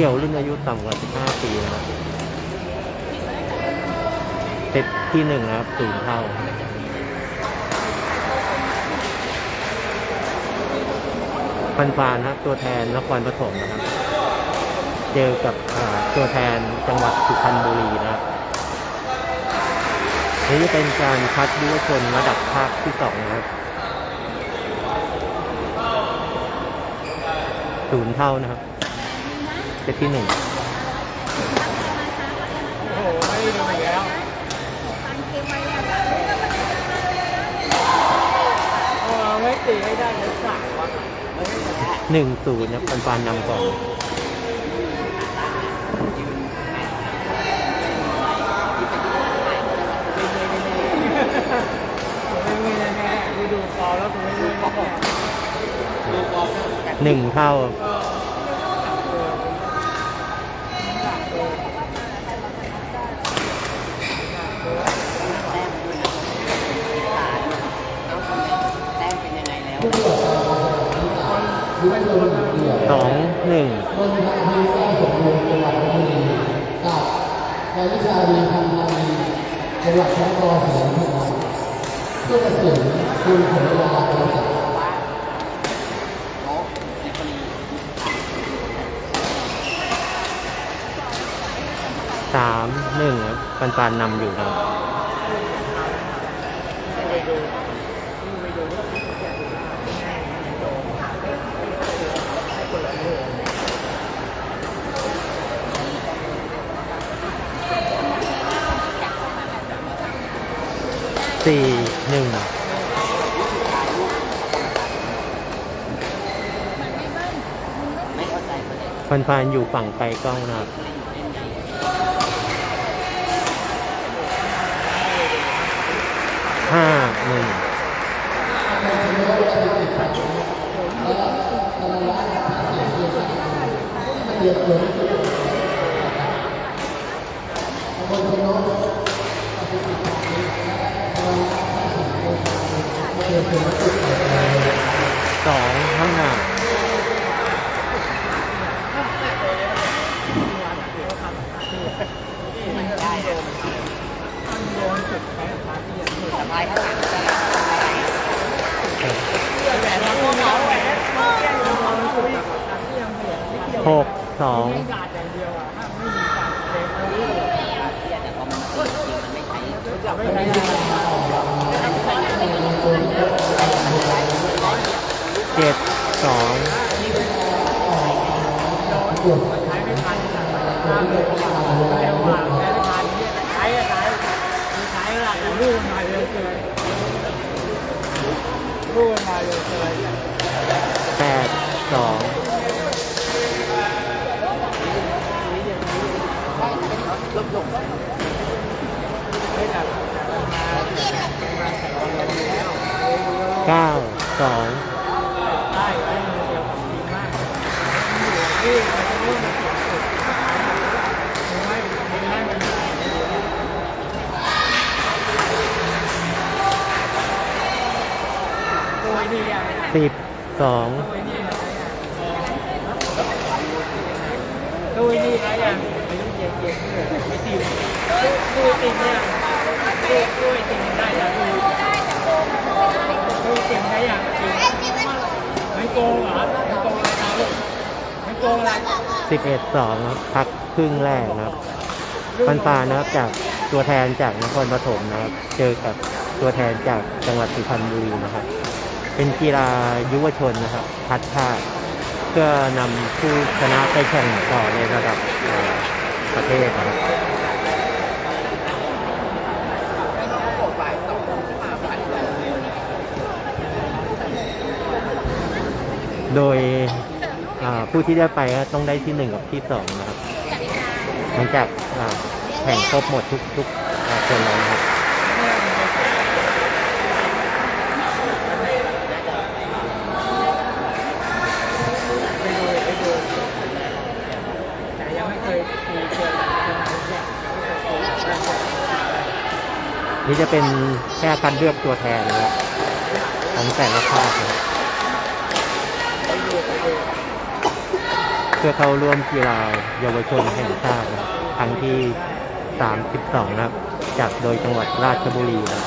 เดี่ยวรุ่นอายุต่ำกว่า 15 ปีนะครับเซตที่หนึ่งนะครับศูนเท่าฟันฟานนะครับตัวแทนนครปฐมนะครับ เจอกับตัวแทนจังหวัดสุพรรณบุรีนะครับนี่เป็นการคัดยุวชนระดับภาคที่สองนะครับศูนย์เท่านะครับ ซตที่หนึ่งโอ้โหไม่ได้ดูอีกแล้วเออไม่ตีให้ได้เลยสั่งวะไม่ให้แพ้หนึ่งศูนย์นะฟันฟานนำก่อนไม่มีแน่ๆดูดูฟอลแล้วกูไม่มีแน่ๆดูฟอลหนึ่งเท่า แต้มเป็นยังไงแล้ว สองหนึ่งบนทางที่ใต้สมบูรณ์จังหวัดลบบุรีกับนายวิชาดีพันธ์พานีจังหวัดพระนครศรีอยุธยาเพื่อตัดสินคุณผลเวลาการจัดโอ้ในกรณีสามหนึ่งครับฟันฟานนำอยู่ครับ สี่หนึ่งฟันฟานอยู่ฝั่งไกลกล้องนะครับห้าหนึ่ง สิบสองตัวนี้อะไรอย่างไม่ต้องเย็นเย็นเลยไม่ตีดูติงเนี่ยดูดูติงได้แล้วดูดูติงได้อย่างจริงไม่โกงเหรอไม่โกงอะไรเราไม่โกงอะไรสิบเอ็ดสองพักครึ่งแรกนะครับฟันฟานนะครับจากตัวแทนจากนครปฐมนะครับ เจอกับตัวแทนจากจังหวัดสุพรรณบุรีนะครับ เป็นกีฬายุวชนนะครับ พัดชาติเพื่อนำผู้ชนะไปแข่งต่อในระดับประเทศนะครับโดยผู้ที่ได้ไปต้องได้ที่หนึ่งกับที่สองนะครับ หลังจากแข่งครบหมดทุกทุกอ่าคนแล้วนะครับ นี่จะเป็นแค่การเลือกตัวแทนนะครับของแต่ละภาคนะครับเพื่อเข้าร่วมกีฬาเยาวชนแห่งชาติครั้งที่ 32 นะครับ จากโดยจังหวัดราชบุรีนะครับ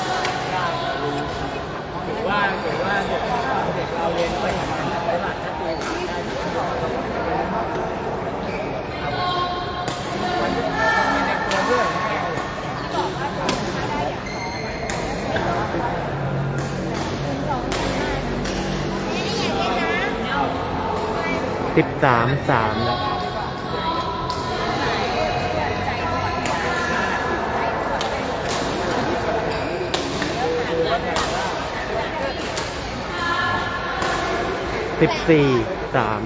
ถือว่าถือว่าเด็กเด็กเราเรียนไปอย่างนั้นไปหลักถ้าตีได้มันในตัวด้วย 13 3นะ สิบสามสามแล้วสิบสี่สาม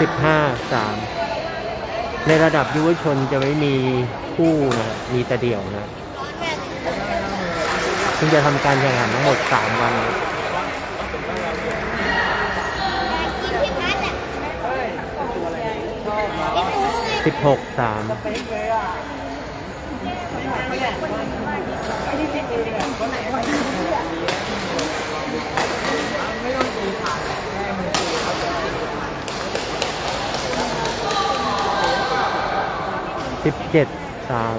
สิบห้าสาม ในระดับยุวชนจะไม่มีคู่นะมีแต่เดี่ยวนะซึ่งจะทำการแข่งขันทั้งหมดสามวันสิบหกสาม เป๊ะเลยอะไอ้ที่จริงเองอะคนไหนคนที่ไม่ต้องตีผ่านแค่มือตีเขาจะติด สิบเจ็ดสาม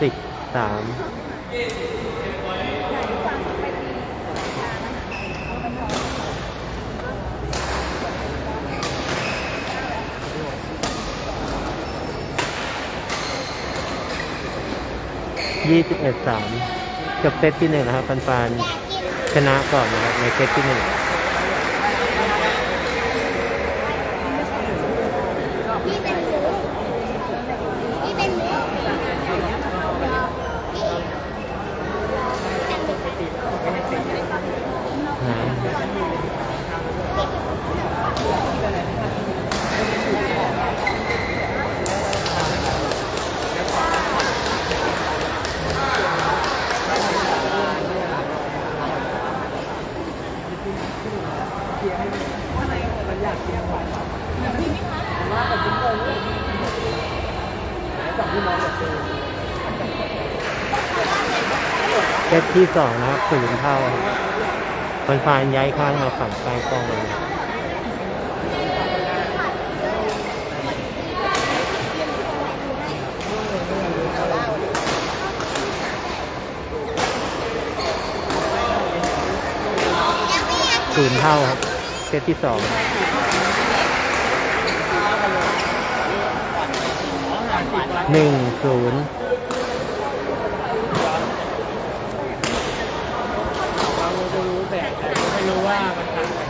สิบสามยี่สิบเอ็ดสามจบเซตที่หนึ่งนะครับฟันฟานชนะก่อนนะครับในเซตที่หนึ่ง พี่เป็นหมูพี่เป็นหมูพี่ อ่า เซตที่สองนะครับศูนย์เท่าฟันฟานย้ายข้างมาฝั่งใกล้กล้องเลยนะศูนย์เท่าครับเซตที่สอง หนึ่งศูนย์เราจะรู้แบบแต่ไม่รู้ว่ามันต่างกัน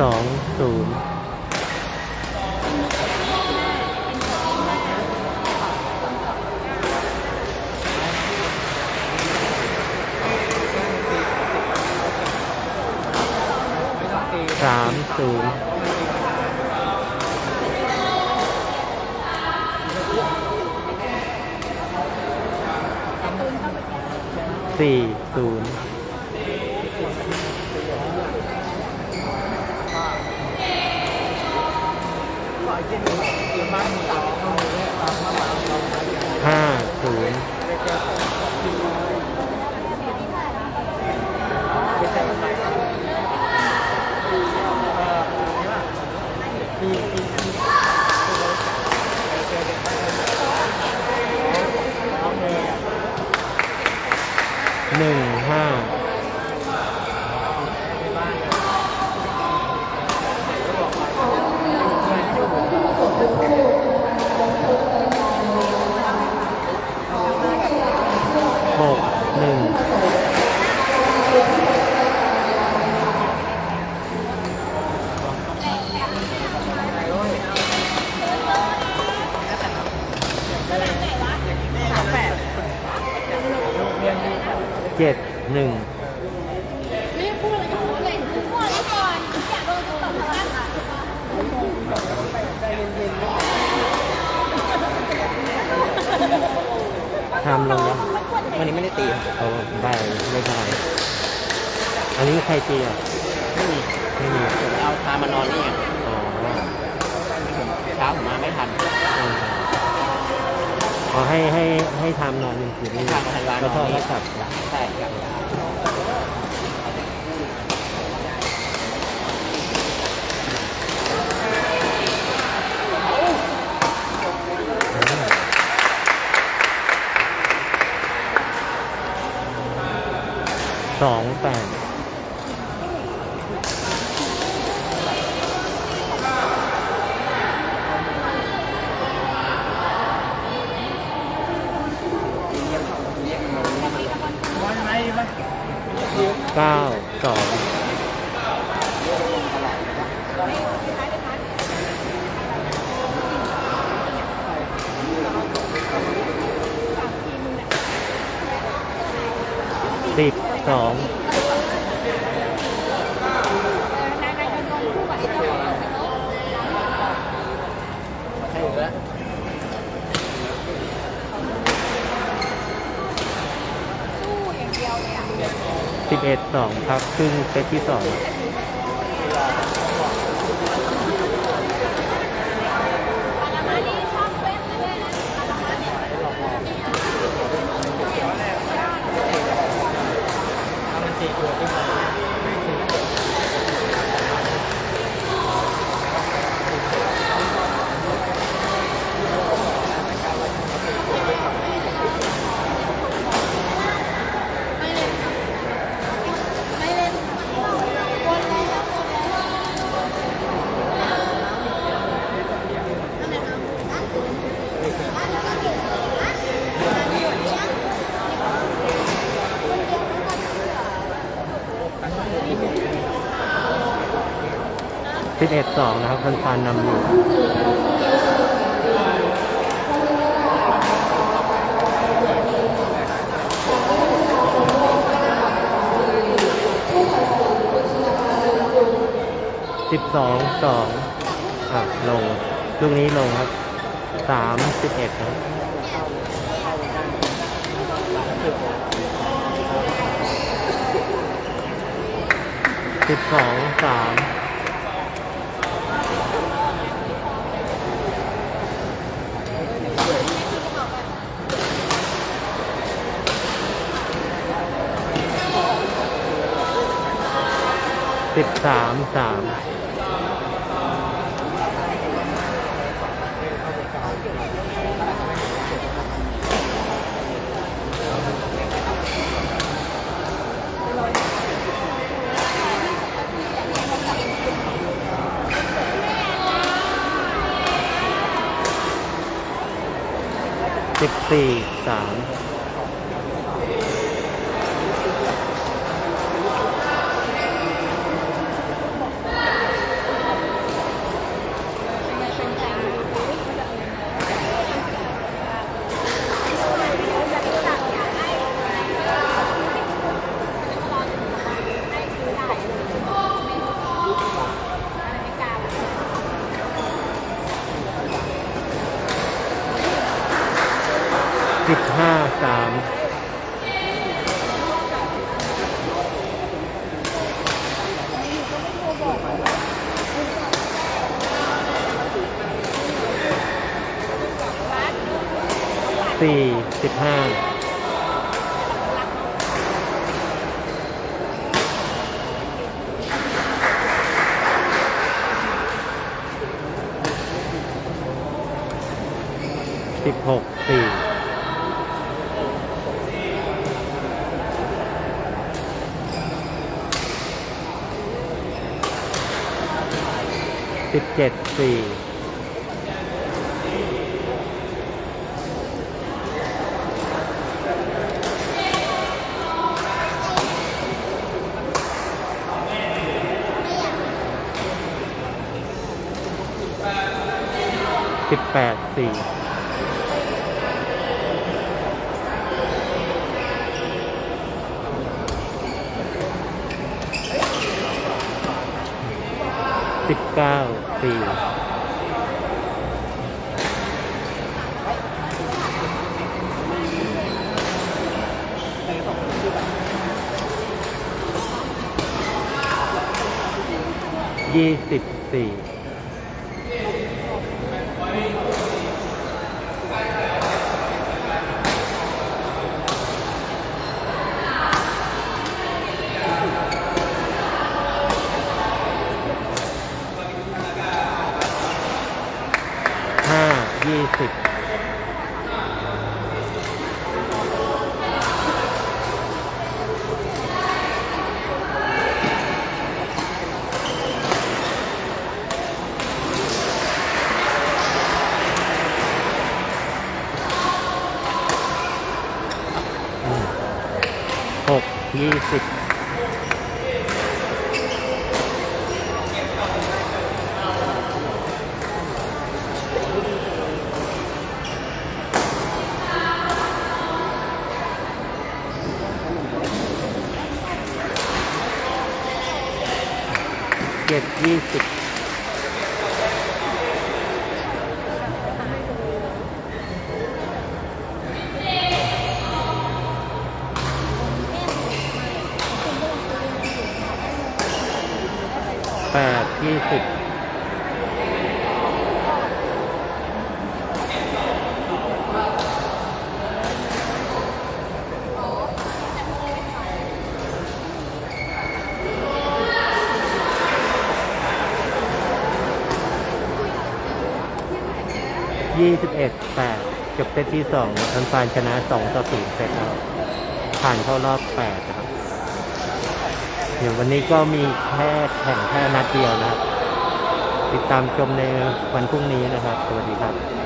สองศูนย์สามศูนย์ สี่ศูนย์ ตีบ้านมีเราเข้ามือเนี่ยตามมาหมาเรา ห้าศูนย์ ไปเจอทีไปเจอใครเออทีทีทีไปเจอเด็กเอาเลย หนึ่งห้า หนึ่ง ไม่ได้พูดอะไรกับเขาเลยพูดก่อนก่อนอยากโดนตบบ้างค่ะ ทำลงยังวันนี้ไม่ได้ตีครับเอาได้ไม่ได้อันนี้ใครตีอะไม่มีไม่มีผมเอาพามานอนนี่ไงอ๋อเช้าผมมาไม่ทันเออขอให้ให้ให้ทำนอนหนึ่งคืนนี่ทำธันวานแล้วก็นอนนี่ให้กลับใช่ สองแปดเก้าสองสิบ สองสิบเอ็ดสองครับครึ่งเซตที่สอง 11 2 นะครับคันฟานนำอยู่สิบสองสองอะลง ลูกนี้ลงครับสามสิบเอ็ดครับสิบสองสาม สิบสามสามสิบสี่บห้าสามสี่สิบห้า สิบหกสี่สิบเจ็ดสี่สิบแปดสี่ สิบเก้าสี่ยี่สิบสี่ ห้า ยี่สิบ อืมหก ยี่สิบ เจ็ด ยี่สิบแปดยี่สิบ ที่ 11แปดจบเซตที่สองอันฟานชนะสองต่อ 0 เซตแล้วผ่านเข้ารอบแปดครับ เดี๋ยววันนี้ก็มีแค่แข่งแค่นัดเดียวนะครับ ติดตามชมในวันพรุ่งนี้นะครับ สวัสดีครับ